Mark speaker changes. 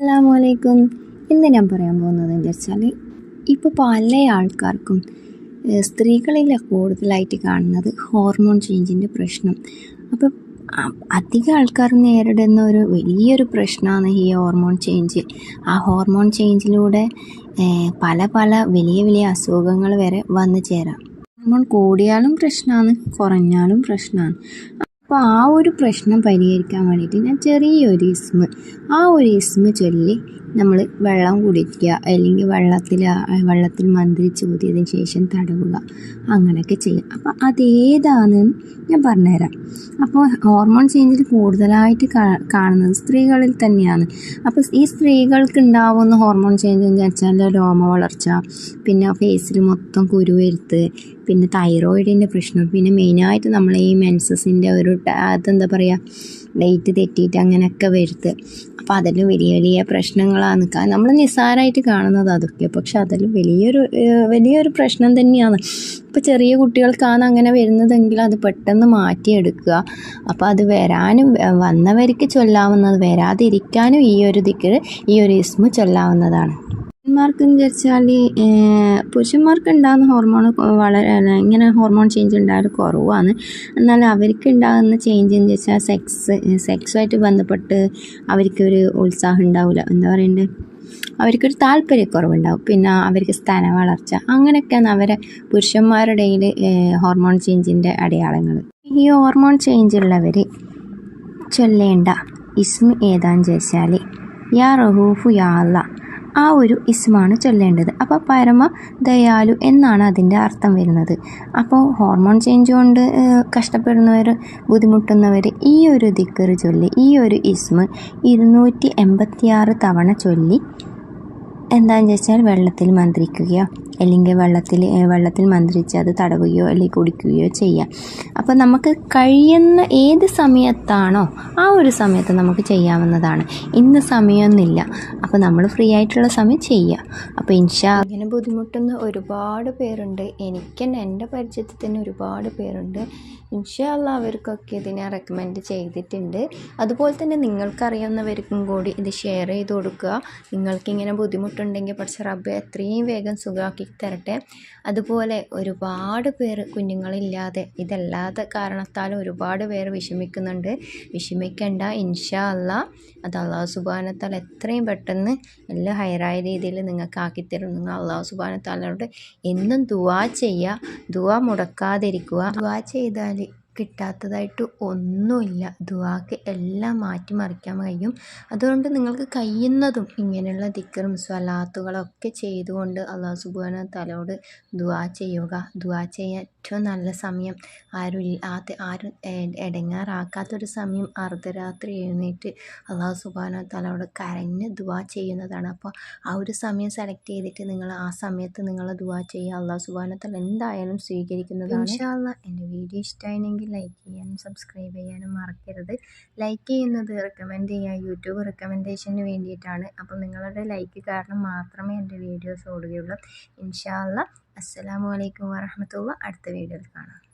Speaker 1: അസ്സാമലൈക്കും ഇന്ന് ഞാൻ പറയാൻ പോകുന്നത് എന്താ വെച്ചാൽ ഇപ്പോൾ പല ആൾക്കാർക്കും സ്ത്രീകളിലെ കൂടുതലായിട്ട് കാണുന്നത് ഹോർമോൺ ചേഞ്ചിന്റെ പ്രശ്നം. അപ്പോൾ അധിക ആൾക്കാർ നേരിടുന്ന ഒരു വലിയൊരു പ്രശ്നമാണ് ഈ ഹോർമോൺ ചേഞ്ച്. ആ ഹോർമോൺ ചേഞ്ചിലൂടെ പല പല വലിയ വലിയ അസുഖങ്ങൾ വരെ വന്നു ചേരാം. ഹോർമോൺ കൂടിയാലും പ്രശ്നമാണ് കുറഞ്ഞാലും പ്രശ്നമാണ് അപ്പോൾ ആ ഒരു പ്രശ്നം പരിഹരിക്കാൻ വേണ്ടിയിട്ട് ഞാൻ ചെറിയൊരു ഇസ്മ് ആ ഒരു ഇസ്മ് ചൊല്ലി നമ്മൾ വെള്ളം കുടിക്കുക അല്ലെങ്കിൽ വെള്ളത്തിൽ വെള്ളത്തിൽ മന്ത്രിച്ച് ഊതിയതിന് ശേഷം തടവുക അങ്ങനെയൊക്കെ ചെയ്യുക. അപ്പോൾ അതേതാണെന്ന് ഞാൻ പറഞ്ഞുതരാം. അപ്പോൾ ഹോർമോൺ ചേഞ്ചിൽ കൂടുതലായിട്ട് കാണുന്നത് സ്ത്രീകളിൽ തന്നെയാണ്. അപ്പോൾ ഈ സ്ത്രീകൾക്ക് ഉണ്ടാവുന്ന ഹോർമോൺ ചേഞ്ച് എന്ന് വെച്ചാൽ രോമ വളർച്ച പിന്നെ ഫേസിൽ മൊത്തം കുരുവരുത്ത് പിന്നെ തൈറോയിഡിന്റെ പ്രശ്നം. പിന്നെ മെയിനായിട്ട് നമ്മൾ ഈ മെൻസസിന്റെ ഒരു അതെന്താ പറയുക ഡേറ്റ് തെറ്റിയിട്ട് അങ്ങനെയൊക്കെ വരുത്ത്. അപ്പോൾ അതിലും വലിയ വലിയ പ്രശ്നങ്ങളാണ്. നമ്മൾ നിസ്സാരമായിട്ട് കാണുന്നത് അതൊക്കെ. പക്ഷെ അതിലും വലിയൊരു വലിയൊരു പ്രശ്നം തന്നെയാണ്. ഇപ്പോൾ ചെറിയ കുട്ടികൾക്കാണ് അങ്ങനെ വരുന്നതെങ്കിൽ അത് പെട്ടെന്ന് മാറ്റിയെടുക്കുക. അപ്പോൾ അത് വരാനും വന്നവർക്ക് ചൊല്ലാവുന്നത് വരാതിരിക്കാനും ഈ ഒരു ദിക്കിൽ ഈ ഒരു ഇസ്മു ചൊല്ലാവുന്നതാണ്. പുരുഷന്മാർക്ക് എന്ന് വെച്ചാൽ പുരുഷന്മാർക്ക് ഉണ്ടാകുന്ന ഹോർമോൺ വളരെ ഇങ്ങനെ ഹോർമോൺ ചേഞ്ച് ഉണ്ടായാൽ കുറവാണ്. എന്നാൽ അവർക്ക് ഉണ്ടാകുന്ന ചേഞ്ച് എന്ന് വെച്ചാൽ സെക്സ് സെക്സുമായിട്ട് ബന്ധപ്പെട്ട് അവർക്കൊരു ഉത്സാഹം ഉണ്ടാവില്ല എന്താ പറയണ്ടേ? അവർക്കൊരു താല്പര്യക്കുറവുണ്ടാവും. പിന്നെ അവർക്ക് സ്ഥന വളർച്ച അങ്ങനെയൊക്കെയാണ് അവരെ പുരുഷന്മാരുടെ ഹോർമോൺ ചേഞ്ചിന്റെ അടയാളങ്ങൾ ഈ ഹോർമോൺ ചേഞ്ച് ഉള്ളവർ ചൊല്ലേണ്ട ഇസ്മി ഏതാന്ന് ചോദിച്ചാൽ യാ റഹൂഫു യാ അല്ല ആ ഒരു ഇസ്മാണ് ചൊല്ലേണ്ടത്. അപ്പോൾ പരമ ദയാലു എന്നാണ് അതിന്റെ അർത്ഥം വരുന്നത്. അപ്പോൾ ഹോർമോൺ ചേഞ്ച് കൊണ്ട് കഷ്ടപ്പെടുന്നവർ ബുദ്ധിമുട്ടുന്നവർ ഈ ഒരു ദിക്കറ് ചൊല്ലി ഈ ഒരു ഇസ്മ ഇരുന്നൂറ്റി എൺപത്തിയാറ് തവണ ചൊല്ലി. എന്താണെന്ന് വെച്ചാൽ വെള്ളത്തിൽ മന്ത്രിക്കുകയോ അല്ലെങ്കിൽ വെള്ളത്തിൽ വെള്ളത്തിൽ മന്ത്രിച്ച് അത് തടവുകയോ അല്ലെങ്കിൽ കുടിക്കുകയോ ചെയ്യാം. അപ്പോൾ നമുക്ക് കഴിയുന്ന ഏത് സമയത്താണോ ആ ഒരു സമയത്ത് നമുക്ക് ചെയ്യാവുന്നതാണ്. ഇന്ന് സമയമൊന്നുമില്ല. അപ്പോൾ നമ്മൾ ഫ്രീ ആയിട്ടുള്ള സമയം ചെയ്യുക. അപ്പോൾ ഇൻഷാ ഇങ്ങനെ ബുദ്ധിമുട്ടുന്ന ഒരുപാട് പേരുണ്ട്. എനിക്ക് തന്നെ എന്റെ പരിചയത്തിൽ തന്നെ ഒരുപാട് പേരുണ്ട്. ഇൻഷാ ഇൻഷാല്ല അവർക്കൊക്കെ ഇതിനെ റെക്കമെൻഡ് ചെയ്തിട്ടുണ്ട്. അതുപോലെ തന്നെ നിങ്ങൾക്കറിയാവുന്നവർക്കും കൂടി ഇത് ഷെയർ ചെയ്ത് കൊടുക്കുക. നിങ്ങൾക്കിങ്ങനെ ബുദ്ധിമുട്ടുണ്ടെങ്കിൽ പക്ഷേ റബ്ബ് എത്രയും വേഗം സുഖമാക്കി തരട്ടെ. അതുപോലെ ഒരുപാട് പേര് കുഞ്ഞുങ്ങളില്ലാതെ ഇതല്ലാതെ കാരണത്താലും ഒരുപാട് പേര് വിഷമിക്കുന്നുണ്ട്. വിഷമിക്കേണ്ട. ഇൻഷാ അല്ല. അത് അള്ളാഹു സുബാനത്താൽ എത്രയും പെട്ടെന്ന് എല്ലാം ഹയറായ രീതിയിൽ നിങ്ങൾക്ക് ആക്കിത്തരും നിങ്ങൾ അള്ളാഹു സുബാന താലോട് എന്നും ദുവാ ചെയ്യുക. ദുവാ മുടക്കാതിരിക്കുക. ദുവാ ചെയ്താൽ കിട്ടാത്തതായിട്ട് ഒന്നുമില്ല. ദുവാക്ക് എല്ലാം മാറ്റിമറിക്കാൻ കഴിയും. അതുകൊണ്ട് നിങ്ങൾക്ക് കഴിയുന്നതും ഇങ്ങനെയുള്ള ദിക്കറും സ്വലാത്തുകളൊക്കെ ചെയ്തുകൊണ്ട് അള്ളാഹു സുബാന തലോട് ദുവാ ചെയ്യുക. ദുവാ ചെയ്യാൻ ഏറ്റവും നല്ല സമയം ആരും ഇല്ലാത്ത ആരും ഇടങ്ങാറാക്കാത്തൊരു സമയം അർദ്ധരാത്രി എഴുന്നേറ്റ് അള്ളാഹു സുബാന തലോട് കരഞ്ഞ് ദുവാ ചെയ്യുന്നതാണ്. അപ്പോൾ ആ ഒരു സമയം സെലക്ട് ചെയ്തിട്ട് നിങ്ങൾ ആ സമയത്ത് നിങ്ങൾ ദുവാ ചെയ്യുക. അള്ളാഹു സുബാന തല എന്തായാലും സ്വീകരിക്കുന്നതാണ്. എന്റെ വീഡിയോ ഇഷ്ടമായെങ്കിൽ ലൈക്ക് ചെയ്യാനും സബ്സ്ക്രൈബ് ചെയ്യാനും മറക്കരുത്. ലൈക്ക് ചെയ്യുന്നത് റെക്കമെൻഡ് ചെയ്യുക. യൂട്യൂബ് റെക്കമെൻഡേഷന് വേണ്ടിയിട്ടാണ്. അപ്പോൾ നിങ്ങളുടെ ലൈക്ക് കാരണം മാത്രമേ എന്റെ വീഡിയോസ് ഓടുകയുള്ളൂ. ഇൻഷാല്ല അസ്സാം വലൈക്കും വാഹമത്തുള്ള അടുത്ത വീഡിയോയിൽ കാണാം.